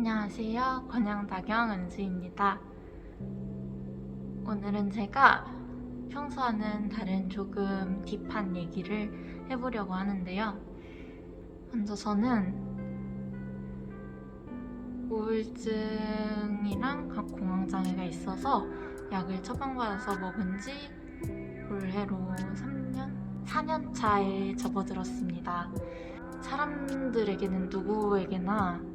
안녕하세요. 권양다경 은수입니다. 오늘은 제가 평소와는 다른 조금 딥한 얘기를 해보려고 하는데요. 먼저 저는 우울증이랑 공황장애가 있어서 약을 처방받아서 먹은 지 올해로 3년? 4년 차에 접어들었습니다. 사람들에게는 누구에게나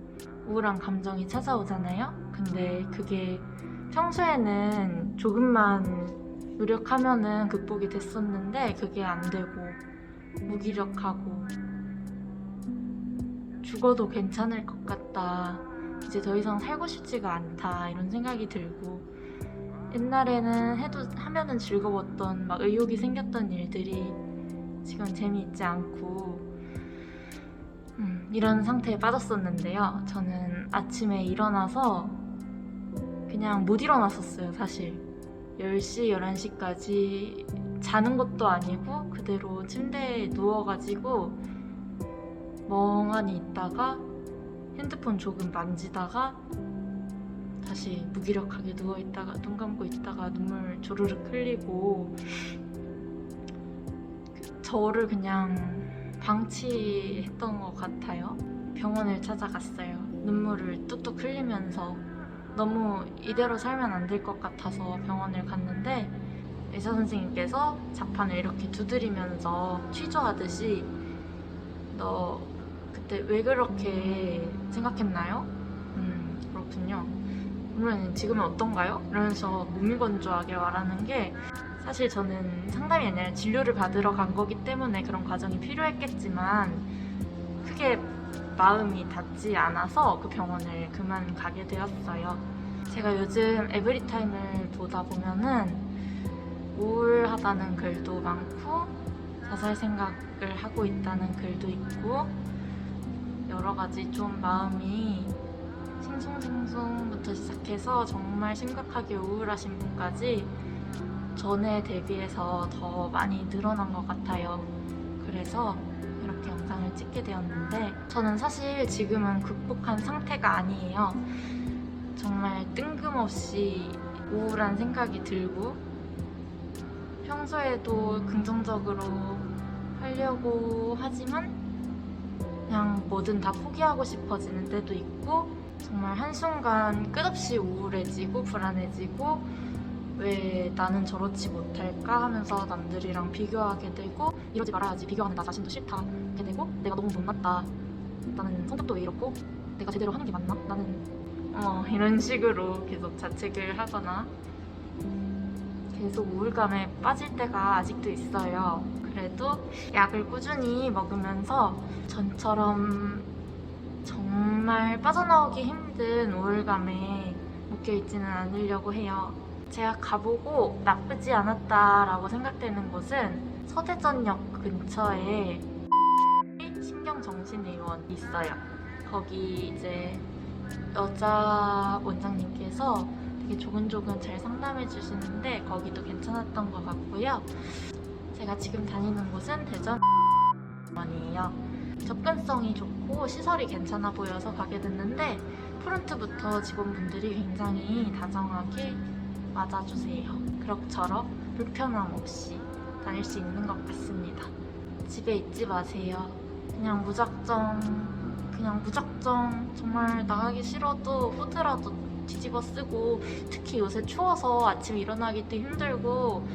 우울한 감정이 찾아오잖아요. 근데 그게 평소에는 조금만 노력하면은 극복이 됐었는데 그게 안 되고 무기력하고 죽어도 괜찮을 것 같다. 이제 더 이상 살고 싶지가 않다. 이런 생각이 들고 옛날에는 해도 하면은 즐거웠던 막 의욕이 생겼던 일들이 지금 재미있지 않고 음, 이런 상태에 빠졌었는데요. 저는 아침에 일어나서 그냥 못 일어났었어요, 사실. 10시, 11시까지 자는 것도 아니고 그대로 침대에 누워가지고 멍하니 있다가 핸드폰 조금 만지다가 다시 무기력하게 누워있다가 눈 감고 있다가 눈물 조르륵 흘리고 저를 그냥 방치했던 것 같아요. 병원을 찾아갔어요. 눈물을 뚝뚝 흘리면서 너무 이대로 살면 안 될 것 같아서 병원을 갔는데 의사 선생님께서 자판을 이렇게 두드리면서 취조하듯이 너 그때 왜 그렇게 생각했나요? 음 그렇군요. 그러면 지금은 어떤가요? 이러면서 무미건조하게 말하는 게 사실 저는 상담이 아니라 진료를 받으러 간 거기 때문에 그런 과정이 필요했겠지만 크게 마음이 닿지 않아서 그 병원을 그만 가게 되었어요. 제가 요즘 에브리타임을 보다 보면은 우울하다는 글도 많고 자살 생각을 하고 있다는 글도 있고 여러 가지 좀 마음이 싱숭생숭부터 시작해서 정말 심각하게 우울하신 분까지 전에 대비해서 더 많이 늘어난 것 같아요. 그래서 이렇게 영상을 찍게 되었는데 저는 사실 지금은 극복한 상태가 아니에요. 정말 뜬금없이 우울한 생각이 들고 평소에도 긍정적으로 하려고 하지만 그냥 뭐든 다 포기하고 싶어지는 때도 있고 정말 한순간 끝없이 우울해지고 불안해지고 왜 나는 저렇지 못할까 하면서 남들이랑 비교하게 되고 이러지 말아야지 비교하는 나 자신도 싫다 이렇게 되고 내가 너무 못났다. 나는 성격도 왜 이렇고 내가 제대로 하는 게 맞나? 나는 어 이런 식으로 계속 자책을 하거나 계속 우울감에 빠질 때가 아직도 있어요 그래도 약을 꾸준히 먹으면서 전처럼 정말 빠져나오기 힘든 우울감에 묶여있지는 않으려고 해요 제가 가보고 나쁘지 않았다라고 생각되는 곳은 서대전역 근처에 신경정신의원 있어요. 거기 이제 여자 원장님께서 되게 조근조근 잘 상담해 주시는데 거기도 괜찮았던 것 같고요. 제가 지금 다니는 곳은 대전원이에요. 접근성이 좋고 시설이 괜찮아 보여서 가게 됐는데 프론트부터 직원분들이 굉장히 다정하게 맞아주세요. 그럭저럭 불편함 없이 다닐 수 있는 것 같습니다. 집에 있지 마세요. 그냥 무작정, 그냥 무작정 정말 나가기 싫어도 후드라도 뒤집어 쓰고 특히 요새 추워서 아침 일어나기도 힘들고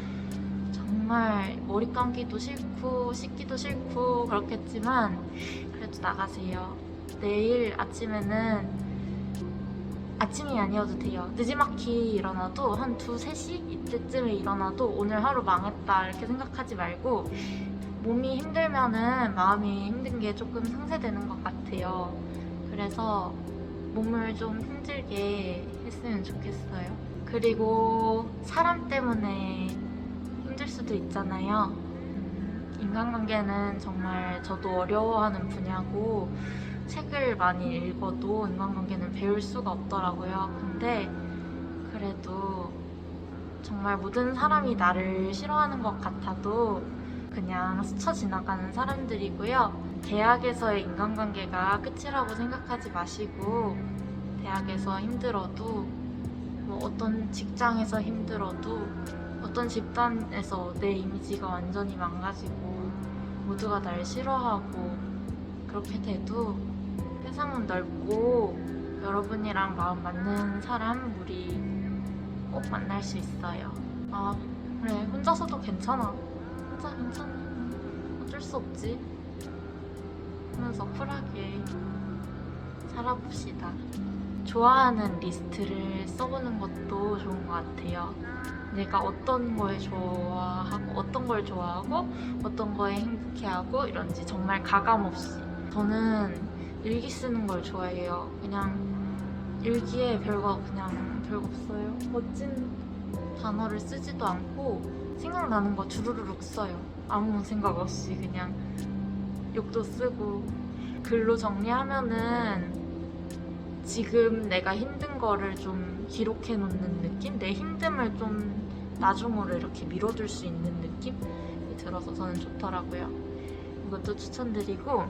정말 머리 감기도 싫고 씻기도 싫고 그렇겠지만 그래도 나가세요. 내일 아침에는 아침이 아니어도 돼요. 늦지막히 일어나도 한 2, 3시 이때쯤에 일어나도 오늘 하루 망했다 이렇게 생각하지 말고 몸이 힘들면은 마음이 힘든 게 조금 상쇄되는 것 같아요. 그래서 몸을 좀 힘들게 했으면 좋겠어요. 그리고 사람 때문에 힘들 수도 있잖아요. 음, 인간관계는 정말 저도 어려워하는 분야고 책을 많이 읽어도 인간관계는 배울 수가 없더라고요. 근데 그래도 정말 모든 사람이 나를 싫어하는 것 같아도 그냥 스쳐 지나가는 사람들이고요. 대학에서의 인간관계가 끝이라고 생각하지 마시고 대학에서 힘들어도 뭐 어떤 직장에서 힘들어도 어떤 집단에서 내 이미지가 완전히 망가지고 모두가 날 싫어하고 그렇게 돼도 세상은 넓고 여러분이랑 마음 맞는 사람 우리 꼭 만날 수 있어요. 아 그래 혼자서도 괜찮아. 혼자 괜찮아. 어쩔 수 없지. 하면서 쿨하게 살아봅시다. 좋아하는 리스트를 써보는 것도 좋은 것 같아요. 내가 어떤 거에 좋아하고 어떤 걸 좋아하고 어떤 거에 행복해하고 이런지 정말 가감 없이 저는 일기 쓰는 걸 좋아해요. 그냥 일기에 별거 그냥 별거 없어요. 멋진 단어를 쓰지도 않고 생각나는 거 주르륵 써요. 아무 생각 없이 그냥 욕도 쓰고 글로 정리하면은 지금 내가 힘든 거를 좀 기록해 놓는 느낌? 내 힘듦을 좀 나중으로 이렇게 미뤄둘 수 있는 느낌이 들어서 저는 좋더라고요. 이것도 추천드리고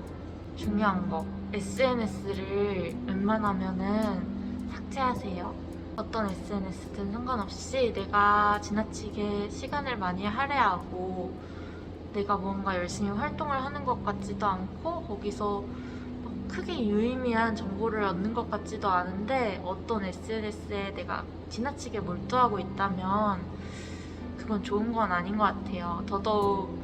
중요한 거 SNS를 웬만하면은 삭제하세요. 어떤 SNS든 상관없이 내가 지나치게 시간을 많이 할애하고 내가 뭔가 열심히 활동을 하는 것 같지도 않고 거기서 막 크게 유의미한 정보를 얻는 것 같지도 않은데 어떤 SNS에 내가 지나치게 몰두하고 있다면 그건 좋은 건 아닌 것 같아요. 더더욱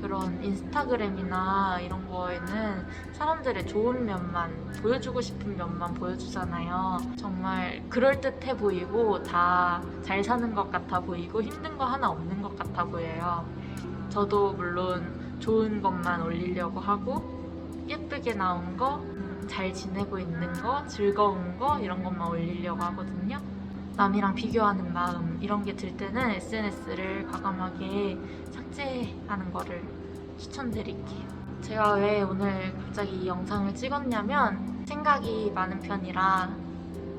그런 인스타그램이나 이런 거에는 사람들의 좋은 면만 보여주고 싶은 면만 보여주잖아요. 정말 그럴듯해 보이고 다 잘 사는 것 같아 보이고 힘든 거 하나 없는 것 같아 보여요. 저도 물론 좋은 것만 올리려고 하고 예쁘게 나온 거, 음, 잘 지내고 있는 거, 즐거운 거 이런 것만 올리려고 하거든요. 남이랑 비교하는 마음 이런 게 들 때는 SNS를 과감하게 삭제하는 거를 추천드릴게요. 제가 왜 오늘 갑자기 이 영상을 찍었냐면 생각이 많은 편이라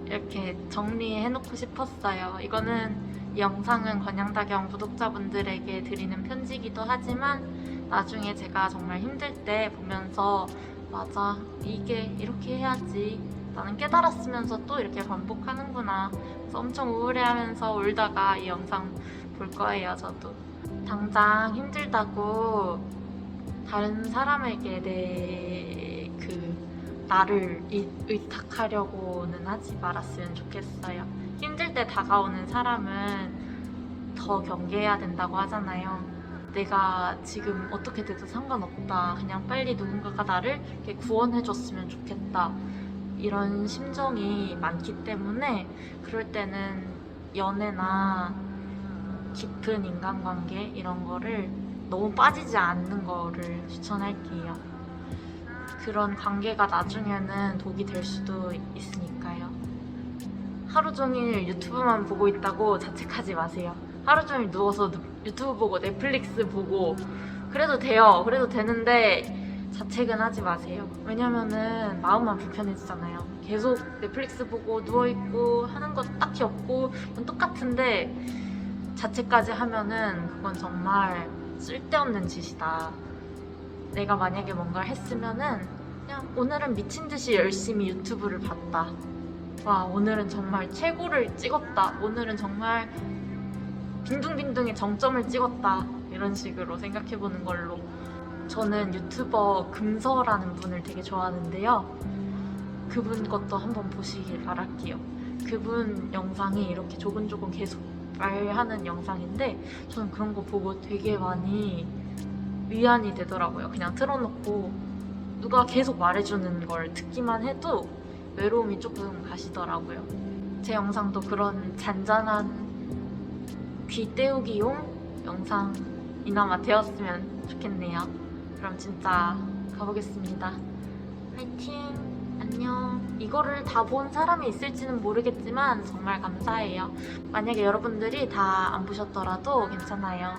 이렇게 정리해놓고 싶었어요. 이거는 이 영상은 건양다경 구독자분들에게 드리는 편지기도 하지만 나중에 제가 정말 힘들 때 보면서 맞아 이게 이렇게 해야지 나는 깨달았으면서 또 이렇게 반복하는구나. 그래서 엄청 우울해하면서 울다가 이 영상 볼 거예요 저도. 당장 힘들다고 다른 사람에게 내 그 나를 의- 의탁하려고는 하지 말았으면 좋겠어요. 힘들 때 다가오는 사람은 더 경계해야 된다고 하잖아요 내가 지금 어떻게 돼도 상관없다 그냥 빨리 누군가가 나를 이렇게 구원해줬으면 좋겠다 이런 심정이 많기 때문에 그럴 때는 연애나 깊은 인간관계 이런 거를 너무 빠지지 않는 거를 추천할게요. 그런 관계가 나중에는 독이 될 수도 있으니까요. 하루 종일 유튜브만 보고 있다고 자책하지 마세요. 하루 종일 누워서 누- 유튜브 보고 넷플릭스 보고 그래도 돼요. 그래도 되는데 자책은 하지 마세요. 왜냐면은 마음만 불편해지잖아요. 계속 넷플릭스 보고 누워있고 하는 거 딱히 없고 똑같은데 자책까지 하면은 그건 정말 쓸데없는 짓이다. 내가 만약에 뭔가를 했으면은 그냥 오늘은 미친 듯이 열심히 유튜브를 봤다. 와, 오늘은 정말 최고를 찍었다. 오늘은 정말 빈둥빈둥의 정점을 찍었다. 이런 식으로 생각해보는 걸로. 저는 유튜버 금서라는 분을 되게 좋아하는데요. 그분 것도 한번 보시길 바랄게요. 그분 영상이 이렇게 조근조근 계속 말하는 영상인데 저는 그런 거 보고 되게 많이 위안이 되더라고요. 그냥 틀어놓고 누가 계속 말해주는 걸 듣기만 해도 외로움이 조금 가시더라고요. 제 영상도 그런 잔잔한 귀 때우기용 영상이나마 되었으면 좋겠네요. 그럼 진짜 가보겠습니다. 화이팅! 안녕. 이거를 다 본 사람이 있을지는 모르겠지만 정말 감사해요. 만약에 여러분들이 다 안 보셨더라도 괜찮아요.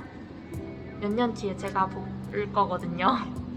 몇 년 뒤에 제가 볼 거거든요.